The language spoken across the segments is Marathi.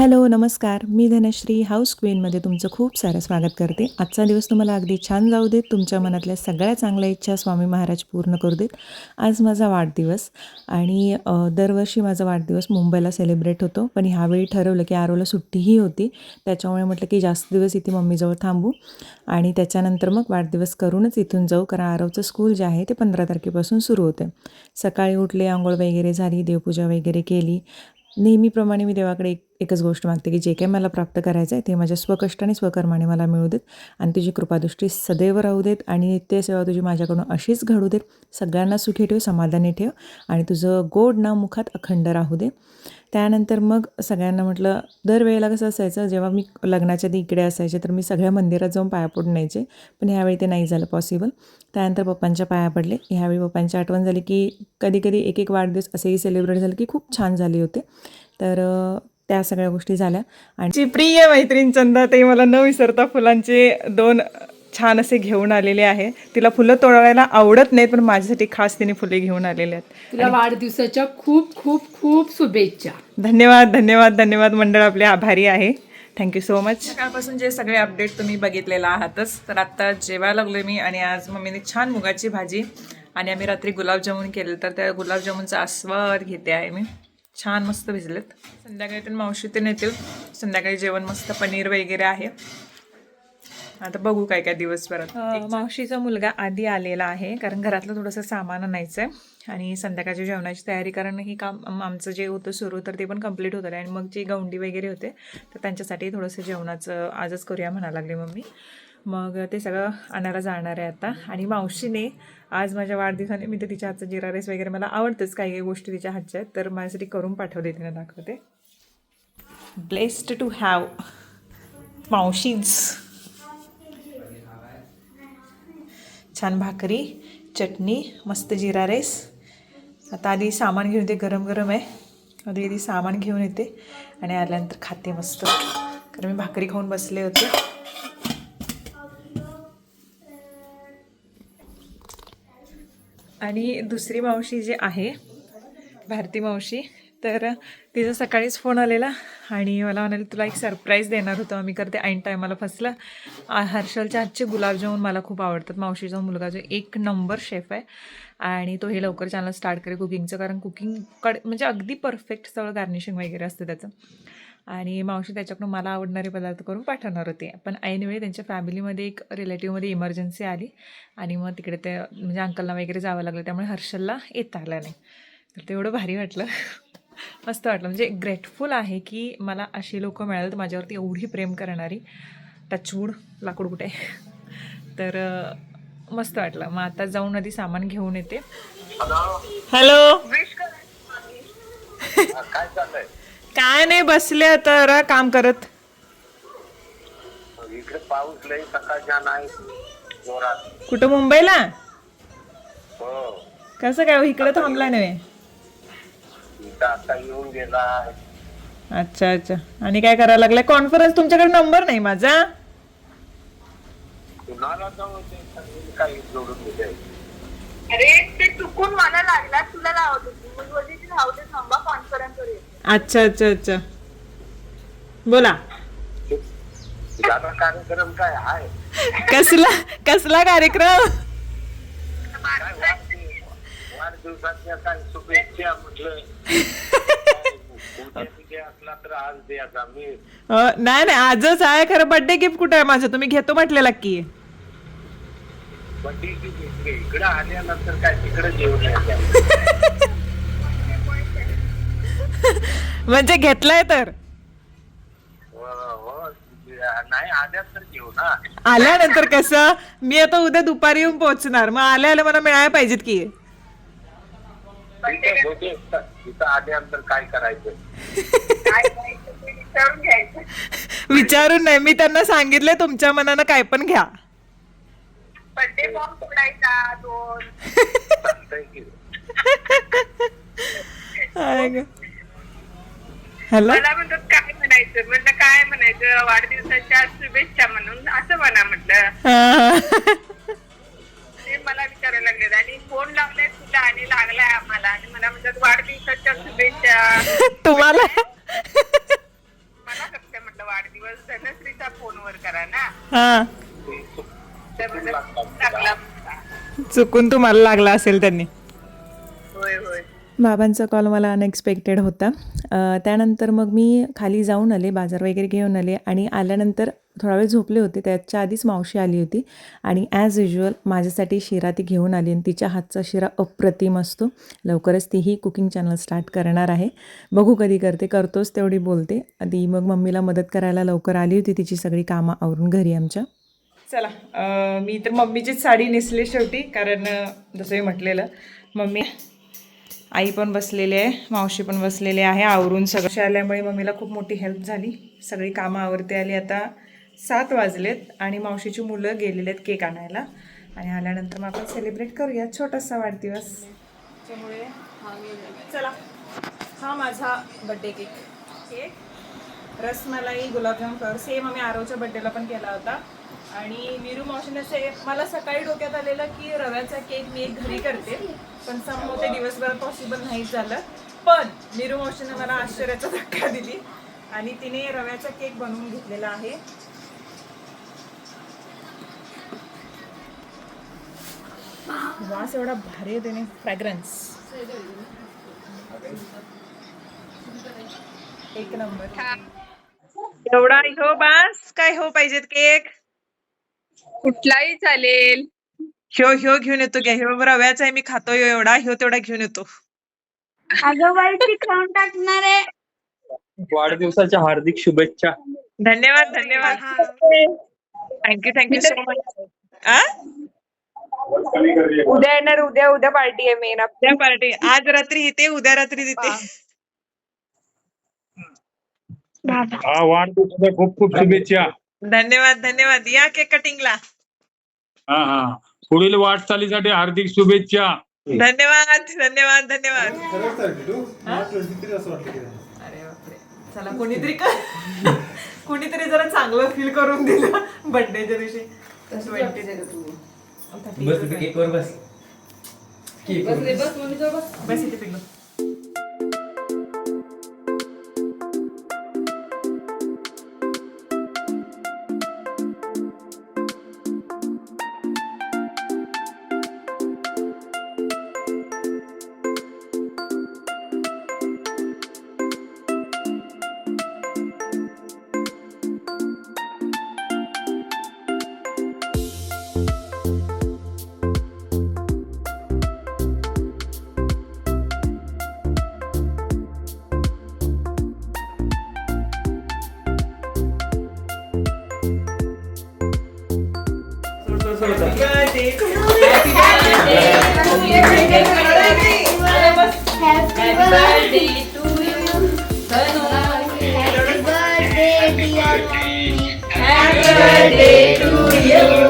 हॅलो नमस्कार. मी धनश्री हाऊस क्वीनमध्ये तुमचं खूप सारं स्वागत करते. आजचा दिवस तुम्हाला अगदी छान जाऊ देत. तुमच्या मनातल्या सगळ्या चांगल्या इच्छा स्वामी महाराज पूर्ण करू देत. आज माझा वाढदिवस आणि दरवर्षी माझा वाढदिवस मुंबईला सेलिब्रेट होतो. पण ह्यावेळी ठरवलं की आरोला सुट्टीही होती. त्याच्यामुळे म्हटलं की जास्त दिवस इथे मम्मीजवळ थांबू. आणि त्याच्यानंतर मग वाढदिवस करूनच इथून जाऊ. कारण आरवचं स्कूल जे आहे ते पंधरा तारखेपासून सुरू होते सकाळी उठले आंघोळ वगैरे झाली देवपूजा वगैरे केली. नेहमीप्रमाणे मी देवाकडे एक एकच गोष्ट मागते की जे काही मला प्राप्त करायचं आहे ते माझ्या स्वकष्ट आणि स्वकर्माने मला मिळू देत आणि तुझी कृपादृष्टी सदैव राहू देत आणि नित्यसेवा तुझी माझ्याकडून अशीच घडू देत. सगळ्यांना सुखी ठेव समाधानी ठेव आणि तुझं गोड नाव मुखात अखंड राहू दे. त्यानंतर मग सगळ्यांना म्हटलं दरवेळेला कसं असायचं जेव्हा मी लग्नाच्या आधी इकडे असायचे तर मी सगळ्या मंदिरात जाऊन पाया पडून न्यायचे. पण ह्यावेळी ते नाही झालं पॉसिबल त्यानंतर पप्पांच्या पाया पडले. ह्यावेळी पप्पांची आठवण झाली की कधी कधी एक एक वाढदिवस असेही सेलिब्रेट झाले की खूप छान झाले होते. तर त्या सगळ्या गोष्टी झाल्या. आणि प्रिय मैत्रीण चंदा ते मला न विसरता फुलांचे दोन छान असे घेऊन आलेले आहे. तिला फुलं तोडायला आवडत नाहीत पण माझ्यासाठी खास तिने फुले घेऊन आलेले आहेत. तुला वाढदिवसाच्या खूप खूप खूप शुभेच्छा. धन्यवाद धन्यवाद धन्यवाद मंडळ आपले आभारी आहे. थँक्यू सो मच सकाळपासून जे सगळे अपडेट तुम्ही बघितलेला आहातच तर आत्ता जेवायला लागलो मी आणि आज मम्मीने छान मुगाची भाजी आणि आम्ही रात्री गुलाबजामुन केले तर त्या गुलाबजामुनचा आस्वाद घेते आहे मी. छान मस्त भिजलेत. संध्याकाळी तर मावशी ते नेतील संध्याकाळी जेवण मस्त पनीर वगैरे आहे. आता बघू काय काय दिवसभरात मावशीचा मुलगा आधी आलेला आहे कारण घरातलं थोडंसं सामान आणायचं आहे आणि संध्याकाळच्या जेवणाची तयारी कारण ही काम आमचं जे होतं सुरू तर ते पण कंप्लीट होतं आणि मग जी गौंडी वगैरे होते तर त्यांच्यासाठी थोडंसं जेवणाचं आजच करूया म्हणा लागले मम्मी. मग ते सगळं आणायला जाणार आहे आता. आणि मावशीने आज माझ्या वाढदिवसाने मी तर तिच्या हातचं जिरा राईस वगैरे मला आवडतंच काही काही गोष्टी तिच्या हातच्या आहेत तर माझ्यासाठी करून पाठवले तिला दाखवते. ब्लेस्ड टू हॅव मावशीज छान भाकरी चटणी मस्त जिरा राईस आता आधी सामान घेऊन येते गरम गरम आहे. आधी आधी सामान घेऊन येते. आणि आल्यानंतर खाते मस्त. कारण मी भाकरी खाऊन बसले होते. आणि दुसरी मावशी जी आहे भारती मावशी तर तिचा सकाळीच फोन आलेला आणि मला म्हणाले तुला एक सरप्राईज देणार होतं आम्ही. करते ऐन टायमाला फसलं. हर्षलच्या हातचे गुलाबजामून मला खूप आवडतात. मावशीचा मुलगा जो एक नंबर शेफ आहे आणि तो हे लवकर चॅनल स्टार्ट करेल कुकिंगचं कारण कुकिंगकडे म्हणजे अगदी परफेक्ट सगळं गार्निशिंग वगैरे असतं त्याचं. आणि मावशी त्याच्याकडून मला आवडणारे पदार्थ करून पाठवणार होते. पण ऐनवेळी त्यांच्या फॅमिलीमध्ये एक रिलेटिव्हमध्ये इमर्जन्सी आली आणि मग तिकडे ते म्हणजे अंकलला वगैरे जावं लागलं. त्यामुळे हर्षलला येता आलं नाही. तर ते एवढं भारी वाटलं. मस्त वाटलं. म्हणजे ग्रेटफुल आहे की मला अशी लोकं मिळाली तर माझ्यावरती एवढी प्रेम करणारी. टचवूड लाकूड कुठे? तर मस्त वाटलं. मग आता जाऊन आधी सामान घेऊन येते. हॅलो काय चाललंय? काय नाही बसले आता जरा काम करत. इकडे पाऊस लई सकाळच्या नाही जोरात. कुठं मुंबईला? हो. कसं काय हो, इकडे थांबला नव्हे. इथं आता येऊन गेला अच्छा अच्छा. आणि काय करायला लागलाय? कॉन्फरन्स तुमच्याकडे नंबर नाही माझा? कुणाला जाऊ ते सगळे काही जोडून दिले. अरे ते चुकून मला लागला तुला लावत होती. मग बोलली राहू दे थांबा कॉन्फरन्स वर येते अच्छा अच्छा अच्छा. बोला. दादा कार्यक्रम काय आहे? कसला कसला कार्यक्रम? काय वाढदिवस- वाढदिवसाच्या काय शुभेच्छा म्हटलं. उद्या तिथे असला तर आज द्यायचा मी. अं, नाही नाही आजच आहे. खरं बर्थडे गिफ्ट कुठं आहे माझं? तुम्ही घेतो म्हटलेला की बड्डे इकडे इकडे आल्यानंतर काय तिकडे जेवण यायचं म्हणजे घेतलाय तर. नाही आल्या तर घेऊ ना. आल्यानंतर कसं? मी आता उद्या दुपारी येऊन पोहोचणार. मग आल्या आल्या मला मिळायला पाहिजेत की. तिथं होते तिथं आल्यानंतर काय करायचं? काय करायचं ते विचारून घ्यायचं. विचारून नाही. मी त्यांना सांगितलंय तुमच्या मनानं काय पण घ्या. बर्थडे दोन. चालतंय की. हॅलो मला म्हणतात काय म्हणायचं? म्हणलं काय म्हणायचं? वाढदिवसाच्या शुभेच्छा म्हणून असं म्हणा म्हटलं. ते मला विचारायला लागले आणि फोन लावलाय तुला आणि लागलाय आम्हाला. आणि मला म्हणतात वाढदिवसाच्या शुभेच्छा. तुम्हाला? दिवस धनश्रीचा फोनवर करा ना. हा. तर मला लागला होता. चुकून तुम्हाला लागला असेल त्यांनी. होय होय. बाबांचा कॉल मला अनएक्सपेक्टेड होता. त्यानंतर मग मी खाली जाऊन आले बाजार वगैरे घेऊन आले आणि आल्यानंतर थोडा वेळ झोपले होते. त्याच्या आधीच मावशी आली होती आणि ॲज युजल माझ्यासाठी शिरा ती घेऊन आली आणि तिच्या हातचा शिरा अप्रतिम असतो. लवकरच तीही कुकिंग चॅनल स्टार्ट करणार आहे. बघू कधी करते करतोच तेवढी बोलते. ती मग मम्मीला मदत करायला लवकर आली होती. तिची सगळी कामं आवरून घरी आमच्या. चला मी तर मम्मीचीच साडी नेसली शेवटी कारण जसं मी म्हटलेलं मम्मी आई पण बसलेली आहे मावशी पण बसलेली आहे आवरून सगळं. आल्यामुळे मम्मीला खूप मोठी हेल्प झाली. सगळी कामं आवरते आली आता सात वाजलेत आणि मावशीची मुलं गेलेले आहेत केक आणायला. आणि आल्यानंतर मग आपण सेलिब्रेट करूया छोटासा वाढदिवस. त्यामुळे चला. हा माझा birthday cake cake rasmalai gulab jamun flavour same आम्ही आरोच्या बड्डेला पण केला होता. आणि मीरू मावशीने मला सकाळी डोक्यात आलेलं की रव्याचा केक मी एक घरी करते पण समोर ते दिवसभरात पॉसिबल नाही झालं. पण मीरू मावशीने मला आश्चर्याचा धक्का दिली आणि तिने रव्याचा केक बनवून घेतलेला आहे. वास एवढा भारी आहे त्याने. फ्रॅग्रन्स एक नंबर. एवढा हो बास. काय हो पाहिजेत केक? कुठलाही चालेल. ह्यो ह्यो घेऊन येतो घ्या. ह्यो रव्याचा आहे मी खातो ह्यो एवढा. ह्यो तेवढा घेऊन येतो. अगं बाई ती खाऊन टाकणार आहे. वाढदिवसाच्या हार्दिक शुभेच्छा. धन्यवाद धन्यवाद. थँक्यू थँक्यू सो मच उद्या येणार उद्या उद्या पार्टी आहे मेन उद्या पार्टी. आज रात्री इथे उद्या रात्री तिथे. हा वाढदिवसाच्या खूप खूप शुभेच्छा. धन्यवाद धन्यवाद. या केक कटिंगला. हा हा. पुढील वाटचालीसाठी हार्दिक शुभेच्छा. धन्यवाद धन्यवाद धन्यवाद. अरे बापरे. चला कोणीतरी क- कोणीतरी जरा चांगलं फील करून दिलं बर्थडेच्या दिवशी. बस इथे केकवर बस. केकवर बस. बस. इथे पिल्लू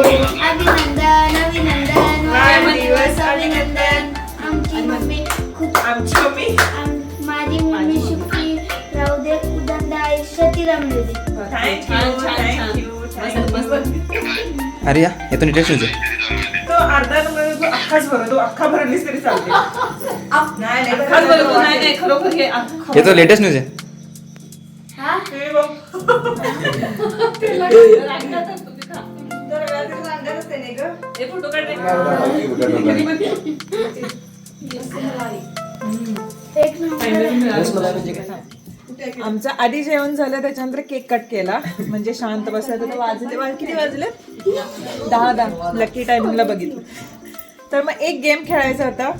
अभिनंदन अभिनंदन वाढदिवस अभिनंदन आमची मम्मी खूप आमची मम्मी माझी मम्मी सुखी राहू दे उदंड आयुष्य तिला मिळू दे थँक्यू थँक्यू अरे या येतो नीट ठेवते तो अर्धा नंबर तू अख्खाच भर तू अख्खा भरलीस तरी चालते. नाही नाही खरं बोलतो, नाही नाही खरोखर हे अख्खं- येतो लेटेस्ट न्यूज आहे. हा? हे बघ. हे आमचं आधी जेवण झालं त्याच्यानंतर केक कट केला. म्हणजे शांत बसायचं तर वाजले वा- किती वाजले? दहा दहा. लकी टायमिंगला बघितलं. तर मग एक गेम खेळायचा होता.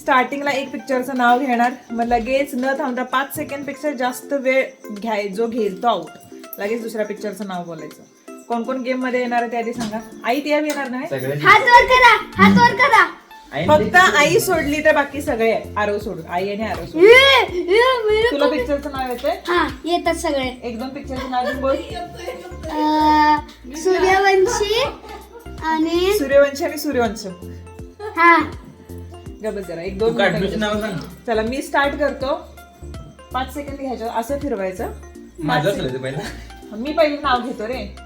स्टार्टिंगला एक पिक्चरचं नाव घेणार. मग लगेच न थांबता पाच सेकंडपेक्षा जास्त वेळ घ्याय जो घेईल तो आउट लगेच दुसऱ्या पिक्चरचं नाव बोलायचं. कोण कोण गेममध्ये येणार आहे ते आधी सांगा. आई ती येणार नाही? हात वर करा हात वर करा. फक्त आई सोडली तर बाकी सगळे आहे. आरव सोडून आई आणि सोडून. ए, मेरे तुला पिक्चरचं नाव येतंय? हा येतात सगळे. एक दोन पिक्चरचं नाव बोल. अं, सूर्यवंशी आणि सूर्यवंशी आणि सूर्यवंश. हा. गबस जरा एक दोन मिनिटं नाव सांग. चला मी स्टार्ट करतो. पाच सेकंद घ्यायचं असं फिरवायचं. माझं असलं ते पहिलं. मी पहिले नाव घेतो रे.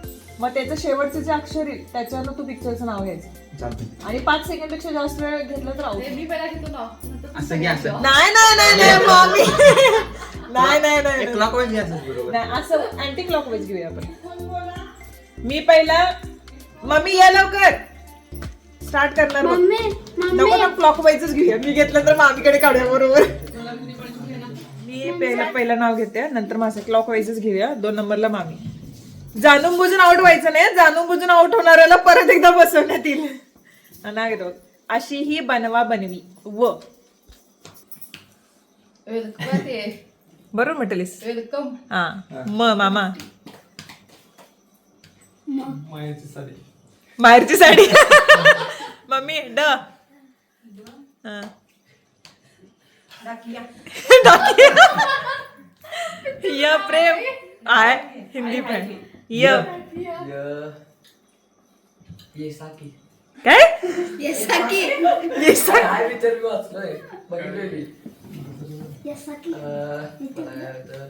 मग त्याचं शेवटचं जे अक्षर येईल त्याच्यानं तू पिक्चरचं नाव घ्यायचं. आणि पाच सेकंडपेक्षा जास्त वेळ घेतला तर out. मी पहिला घेतो ना. नंतर असं नाही नाही नाही नाही मामी नाही नाही नाही. clockwise घ्या असं बरोबर. नाही, असं अँटी क्लॉकवाईज घेऊया आपण. मी पहिला मम्मी या लवकर. स्टार्ट करणार बघ. मम्मी नको मम्मी ना क्लॉकवाईजच घेऊया. मी घेतलं तर मामीकडे काढूया बरोबर. मी पहिलं पहिलं नाव घेते नंतर माझं क्लॉकवाईजच घेऊया. दोन नंबरला मामी. जाणून बुजून आउट व्हायचं नाही. जाणून बुजून आउट होणाऱ्याला परत एकदा बसवण्यात येईल. बघ. अशी ही बनवा बनवी. व. बरोबर म्हटलीस. वेलकम. हा. म मामा. माहेरची साडी. मम्मी ड. हा. डाकिया. य प्रेम. आय. हिंदी पण. य. काय?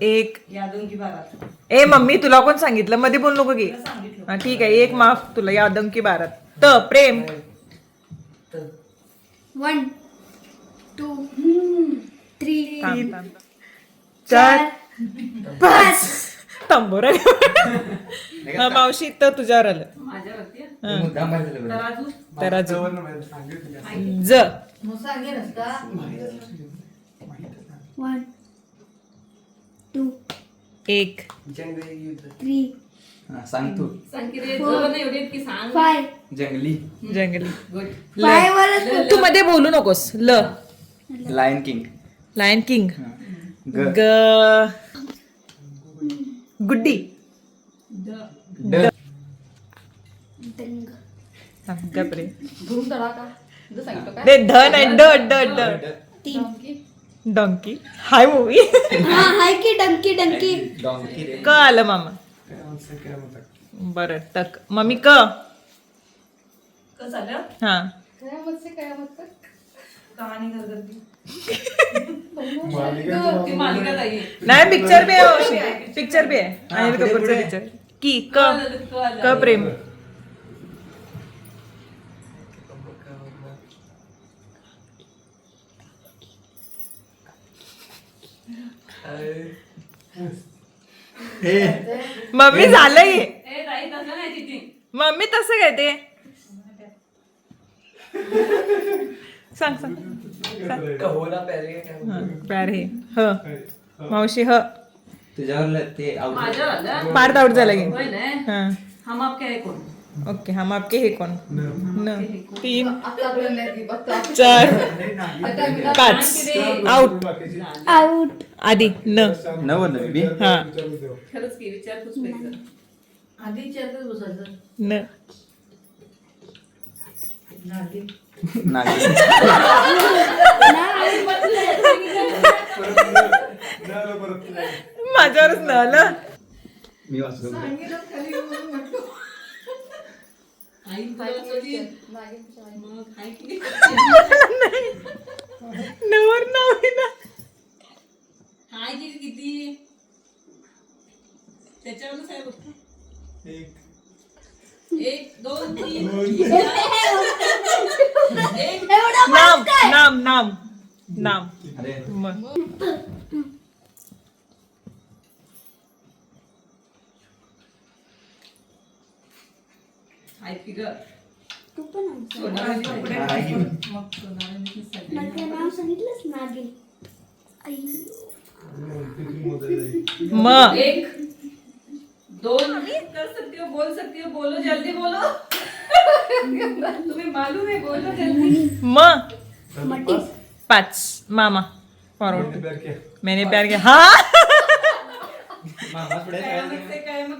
एक. ए मम्मी तुला कोण सांगितलं? मध्ये बोल नको की. हा ठीक आहे एक माफ. तुला या की बारात. त प्रेम. One two three. चार. पाच. तंबोरा हा मावशी तर तुझ्यावर आलं. ते मुद्दाम बाहेर झालं बरं. तर अजून? ज. एक. थ्री हा, सांग तू. जंगली. जंगली. वरच तू मध्ये बोलू नकोस. ल. लायन किंग लायन किंग ग. ग. गुड्डी. ड दंग. हा, गप रे दे ध नाही ड ड ड. डॉंकी. हाय मूवी. हा हाय की डंकी डंकी. क आलं मामा? बर टक. मम्मी क? हा. नाही पिक्चर बी आहे पिक्चर बी आहे. अनिल कपूरचं पिक्चर की क क प्रेम. मम्मी झालंय. मम्मी तसं काय ते? सांग सांग. हा, प्यारे ह? मावशी ह. तुझ्यावर ते आउट पार्ट आउट झाला की. हा. हम आपके है कौन ओके हम आपके हे कोण? न. तीन. चार. पाच. आउट आउट आधी. न. हा. न. माझ्यावरच न आलं मी वाचलो नवर नाव आहे ना हाय किती किती? त्याच्यावरच आहे बघ. एक दोन तीन. एक. नाम नाम नाम नाम. अरे. मग. हाय फिगर तू पण answer. माझं नाव सांगितलंस नागिन. आई म एक. दोन कर सकती हो बोल सकती हो बोलो जल्दी बोलो. तुम्हें मालूम है बोलो जल्दी. म मटी पाच. मामा फॉरवर्ड मैंने प्यार किया. हा? मामा पुढे काय सगळ्यात मग ते काय मग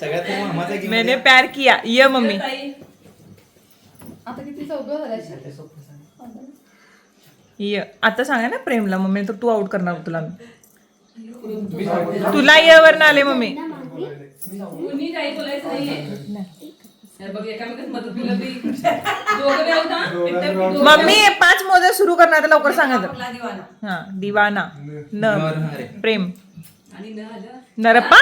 सगळ्यात तो मामाचा आहे की मैंने प्यार किया. ये मम्मी. ताई. य. आता सांगा ना प्रेमला मम्मी. तर तू आउट करणार तुला. मी तुला ये वर आले मम्मी. कुणी काही बोलायचं नाहीये हे बघ एकामेकात मदत केलं तरी दोघं बी आहोत, हा? एकटं बी दोघं मम्मी पाच मोदे सुरू करणार तर लवकर सांगा तर। आपला दिवाना. हा दिवाना। न। प्रेम। आणि न आलं? नरप्पा?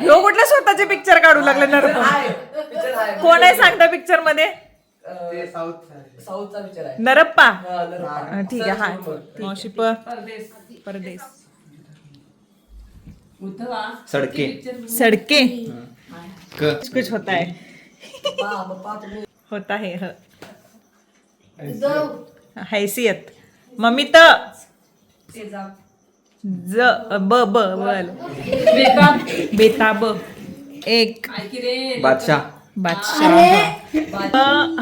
ह्यो कुठल्या स्वतःचे पिक्चर काढू लागले नरप्पा? कोण आहे सांगता पिक्चरमध्ये? नरप्पा? हा, ठीक आहे हा. मावशी प परदेश सडके. सड़के. क. कुछ होता है. होता है ह. हैसियत. मम्मी त. ज. ब ब बल बेताब. बेताब. एक. बादशाह. बादशाह.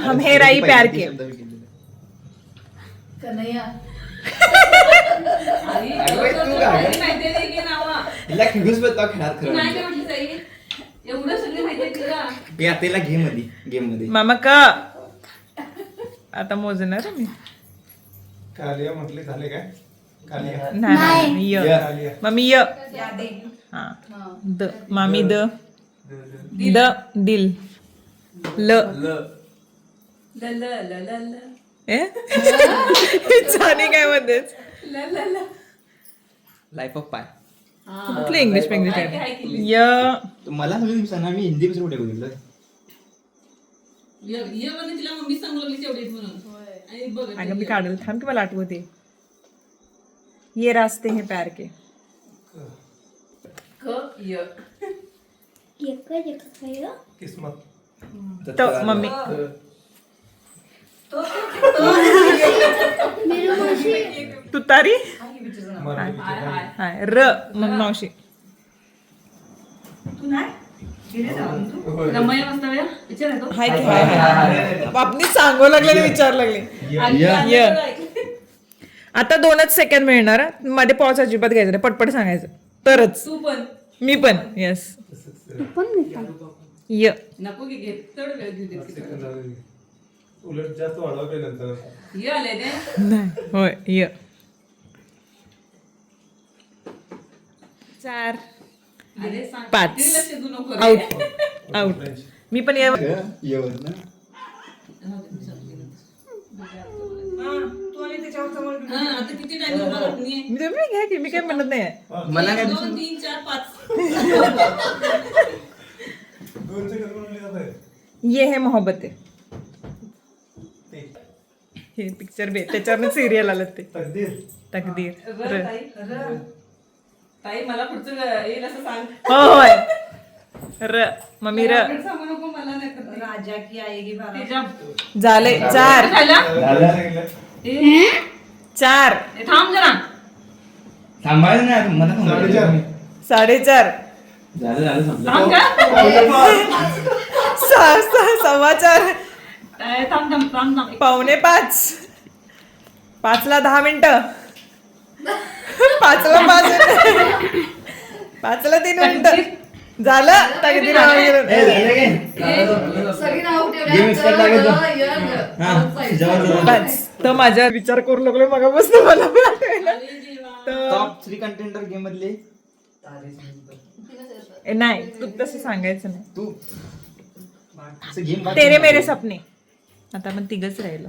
हम हे राई प्यार के. तू तुला खेळूच बघतो खेळात खरं एवढं सगळं माहिती आहे मी आता तिला गेममध्ये गेममध्ये मामा का? आता मोजणार मी. कालिया म्हटले झाले काय? कालिया. नाही, नाही य. य. कालिया. मम्मी य. हा. द. मामी द. द दिल. ल. ल ल ल ल ल. ए? चाली काय ल लाईफ ऑफ पाय कुठलं इंग्लिश इंग्लिश? य तू मला दिवसांना मी हिंदी कुठे बघितलं? ये ये म्हणे तिला मम्मी सांगू लागली तेवढीच म्हणून. आणि बघ अगं मी काढल. थांब की मला आठवते. ये रास्ते हे प्यार के. य? किस्मत. तो मम्मी. तुतारी हाय. र. मग मावशी. तो हाय. की हाय हाय बापनी सांगू लागले आणि विचार लागले. य. आता दोनच सेकंड मिळणार. हं. मध्ये पॉज अजिबात घ्यायचं नाही. पटपट सांगायचं. तरच. तू पण. मी पण. येस य. नको उलट जास्त वाढवले नंतर. ये आले ते? नाही. होय य. चार. अरे सांग पाच. किती लक्ष देऊ नको रे. आउट आउट मी पण ये. येवर ना. हा, आता किती टाइम नाहीये मी? तुम्ही घ्या की मी काय म्हणत नाही. मला काय दोन तीन चार पाच. दोन सेकंद म्हणले जात आहे ये है मोहब्बत आहे. हे पिक्चर बे त्याच्यावर सिरियल आलं ते. तकदीर. तकदीर. र, र. ताई, र. ताई मला पुढचं येईल असं सांग. होय. र. मम्मी र. मला सांगू नको मला नाही तर राजा की आएगी बारा झाले? चार. चार थांब जरा. थांबायचं नाही मला साडेचार. साडेचार. झालं झालं थांब का सहा सहा सव्वा चार. थांब थांब थांब थांब. पावणे पाच. पाचला दहा मिनिटं. पाचला पाच मिनिटं. पाचला तीन मिनिटं. झालं? हा जवळ बस. तर माझ्या विचार करू लागलो मला आठवेना. तर टॉप थ्री कंटेंटर गेम मधले. ए, नाही तू तसं सांगायचं नाही. तू. गेम तेरे मेरे सपने. आता आपण तिघच राहिलो.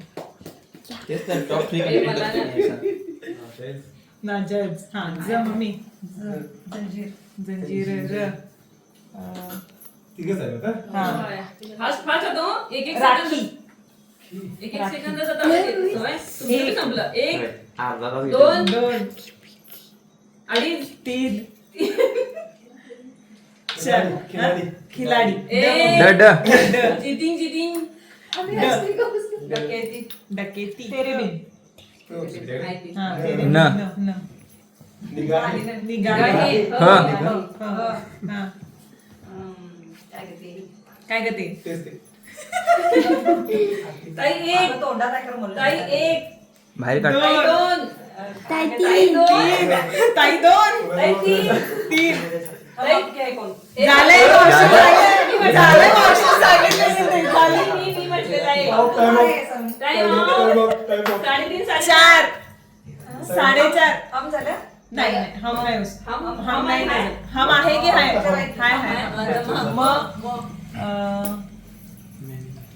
तेच तर टॉप थ्री कंटेंटर नाजज हा ज मम्मी. जंजीर. जंजीर र अं, तिघच आहे का? हा. फास्ट फास्ट होतो एक एक राखी. सेकंद एक एक सेकंद जाता. तुमचं बी संपलं. एक अर्धा तास दोन दोन. अडीच. तीन. चार खिलाडी. हा? खिलाडी. डकेती. डकेती. तेरे बिन हा तेरे न. बिन. न. न निघा निगाही हा. हा काय ग ते? तेच ते. ताई एक. ताई एक. बाहेर काढ. ताई दोन. ताई तीन. दोन ताई दोन. ताई तीन. तीन. ताई काय कोण? झालंय मावशी झालंय. झालंय मावशी सांगितलं की नाही. झालंय. मी मी म्हटले ताई Time Time. हो. Time. Time. साडेतीन चार. साडेचार. हम झालं? नाही नाही. हम नाही उस- हम हम नाही नाही. हम आहे की हाय? हाय हाय. हाय. मग अं,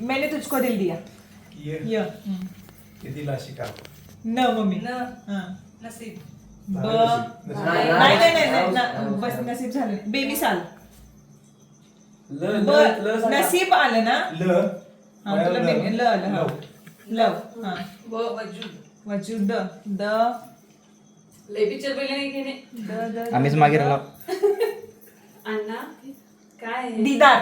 मैंने तुझको दिल दिया. ये. य. ये दिला शिकार न मम्मी. हां. नसीब. ब. नाही नाही नाही. बस नसीब झालं. बेबी साल. ब. नसीब आलं ना? ल. हा तुला बेबी ल आलं हा लव. हा. व वजूद वजूद द. लय पिक्चर पहिले नाही घेणे द द आम्हीच मागे राहिलो. अण्णा काय आहे? दिदार.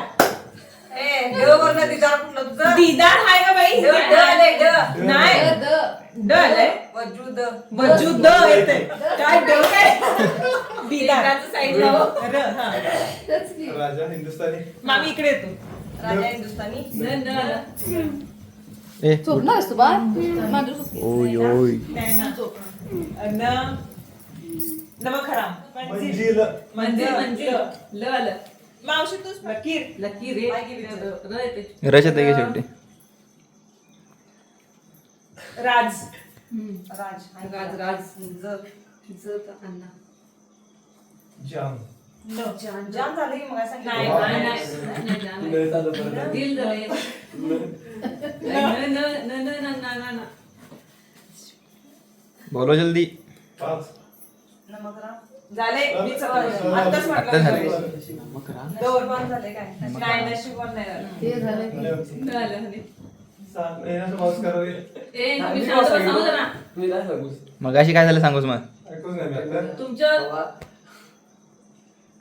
ए, ड वरनं दिदार कुठलं तुझं? दिदार हाय का बाई. ड, ड आलंय, ड. नाही. ड आलंय. वजूद. बज्जू द येते काय ड काय? दिदार. र हा. राजा हिंदुस्थानी. मामी इकडे येतो. राजा हिंदुस्थानी न न ए झोपणारस तू बा ओय ओय। न नमखरा. मंजिल. मंजिल मंजिल. ल ल. मावशी तूच लकीर. लकीर रे रचत आहे शेवटी? राज. राज. राज राज. ज ज अन्ना बोलो जल्दी झाले झाले. झाले काय झालं. मग अशी काय झालं सांगूस मग तुमच्या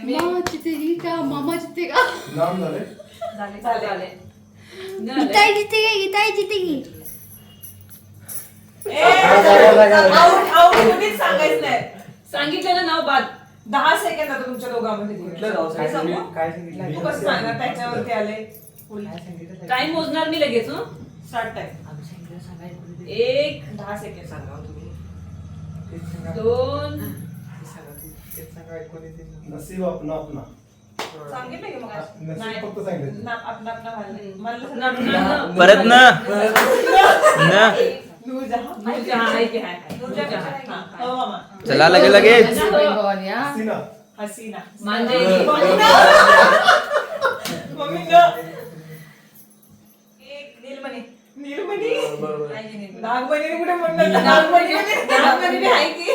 जितेगा मामा जितेगी का मामा जितेगा नाम झाले. झाले. झाले न गीताई जितेगी ए, आऊट आऊट कुणीच सांगायचं नाही. सांगितलेलं नाव बाद. दहा सेकंद आता तुमच्या दोघांमध्ये काय सांगू? तू कसं सांगणार त्याच्यावरती आले. टाइम मोजणार मी लगेच हं? स्टार्ट टाइम एक दहा सेकंड सांगा दोन नसीब अपना अपना सांगितलं की मग आज? नसीब नाही. फक्त सांगितलं. ना- आपलं आपलं. म्हणलं न-. परत आहे की हां, मामा. चला लगे लगेच. हसीना. हसीना. मांजरी. मम्मी न. एक नीलमणी. नीलमणी? नागमणी कुठे म्हणलं? नागमणी. नागमणी बी आहे की?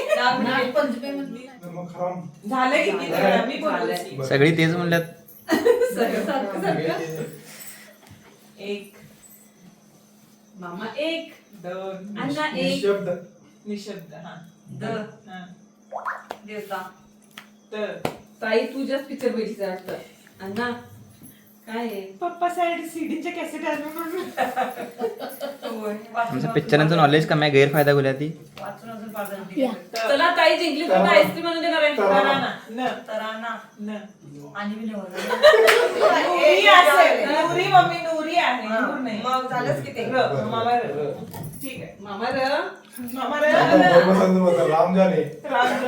मग खराम झालं की किती वेळा मी बोलले. सगळी तेच म्हणल्यात. सगळं. सारखं सारखं. एक. मामा एक. दोन अण्णा एक. निशब्द. निशब्द हा. द. हा. देवता. तर ताई तुझ्याच पिक्चर बघितलं वाटतं अण्णा. काय आहे पप्पा साईड सीडीचे कॅसेट आमचं पिक्चरांचं नॉलेज कमी आहे गैरफायदा बोलल्या ती वाचून अजून पाडलं चला ताई जिंकली तर आईस्क्रीम आणून देणार आहे तराना न तराना न आणि मी नूरी असेल नूरी मम्मी नूरी आहे नूर नाही मग झालंच की ते र, मामा र. ठीक आहे मामा र मामा र. राम जाने राम र.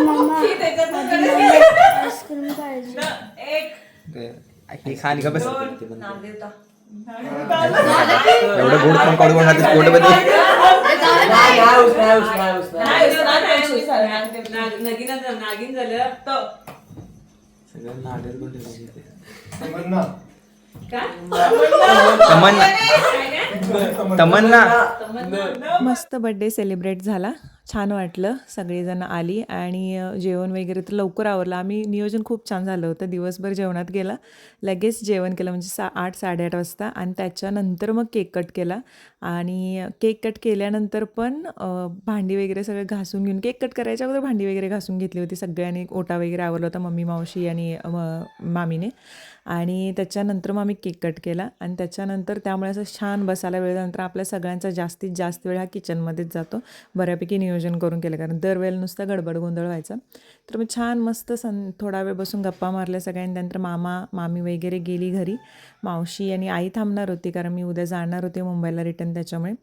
ही खा का बस? एवढं गोड खाऊन काढू बघा ते पोटमध्ये. नागिन झालं तर सगळं नागेल तमन्ना. तमन्ना. मस्त बर्थडे सेलिब्रेट झाला. छान वाटलं. सगळेजण आली आणि जेवण वगैरे तर लवकर आवरलं. आम्ही नियोजन खूप छान झालं होतं. दिवसभर जेवणात गेला. लगेच जेवण केलं. म्हणजे सा आठ साडेआठ वाजता आणि त्याच्यानंतर मग केक कट केला. आणि केक कट केल्यानंतर पण भांडी वगैरे सगळं घासून घेऊन केक कट करायच्या अगोदर भांडी वगैरे घासून घेतली होती सगळ्यांनी. ओटा वगैरे आवरला होता मम्मी मावशी आणि मामीने. आणि त्याच्यानंतर मग आम्ही केक कट केला. आणि त्याच्यानंतर त्यामुळे असं छान बसायला वेळ झाल्यानंतर आपल्या सगळ्यांचा जास्तीत जास्त वेळ हा किचनमध्येच जातो. बऱ्यापैकी नियोजन करून केलं. कारण दरवेळेला नुसतं गडबड गोंधळ व्हायचा. तर मग छान मस्त सं थोडा वेळ बसून गप्पा मारल्या सगळ्यांनी. त्यानंतर मामा मामी वगैरे गेली घरी. मावशी आणि आई थांबणार होती. कारण मी उद्या जाणार होते मुंबईला रिटर्न त्याच्यामुळे.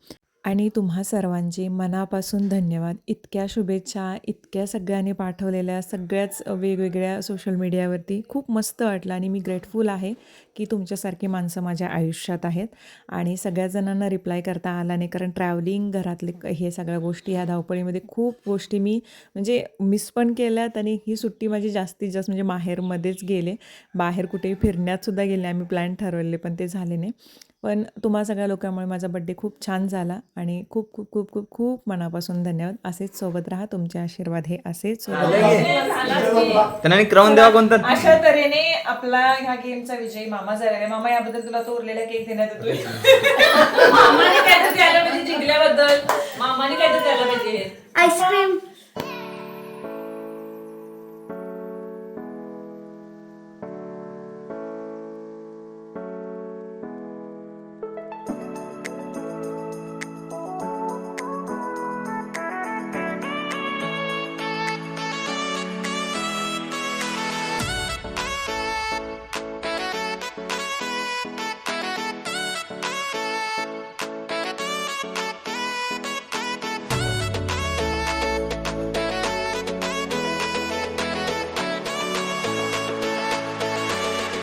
आणि तुम्हा सर्वांचे मनापासून धन्यवाद. इतक्या शुभेच्छा इतक्या सगळ्यांनी पाठवलेल्या सगळ्याच वेगवेगळ्या सोशल मीडियावरती खूप मस्त वाटलं आणि मी ग्रेटफुल आहे की तुमच्यासारखी माणसं माझ्या आयुष्यात आहेत. आणि सगळ्या जणांना रिप्लाय करता आला नाही कारण ट्रॅव्हलिंग घरातले हे सगळ्या गोष्टी ह्या धावपळीमध्ये खूप गोष्टी मी म्हणजे मिस पण केल्यात आणि ही सुट्टी माझी जास्तीत जास्त म्हणजे माहेरमध्येच गेले. बाहेर कुठेही फिरण्यातसुद्धा गेले आम्ही प्लॅन ठरवले पण ते झाले नाही. पण तुम्हा सगळ्या लोकांमुळे माझा बड्डे खूप छान झाला आणि खूप खूप खूप खूप खूप मनापासून धन्यवाद. असेच सोबत राहा तुमचे आशीर्वाद हे असेच सोबत क्रमांक द्यावा कोणता? अशा तऱ्हेने आपला ह्या गेमचा विजय मामा आहे मामा याबद्दल तुला तो उरलेला केक देण्यात येतोय. मामाने काय तर द्यायला पाहिजे जिंकल्याबद्दल. मामाने काय तर द्यायला पाहिजे. आईस्क्रीम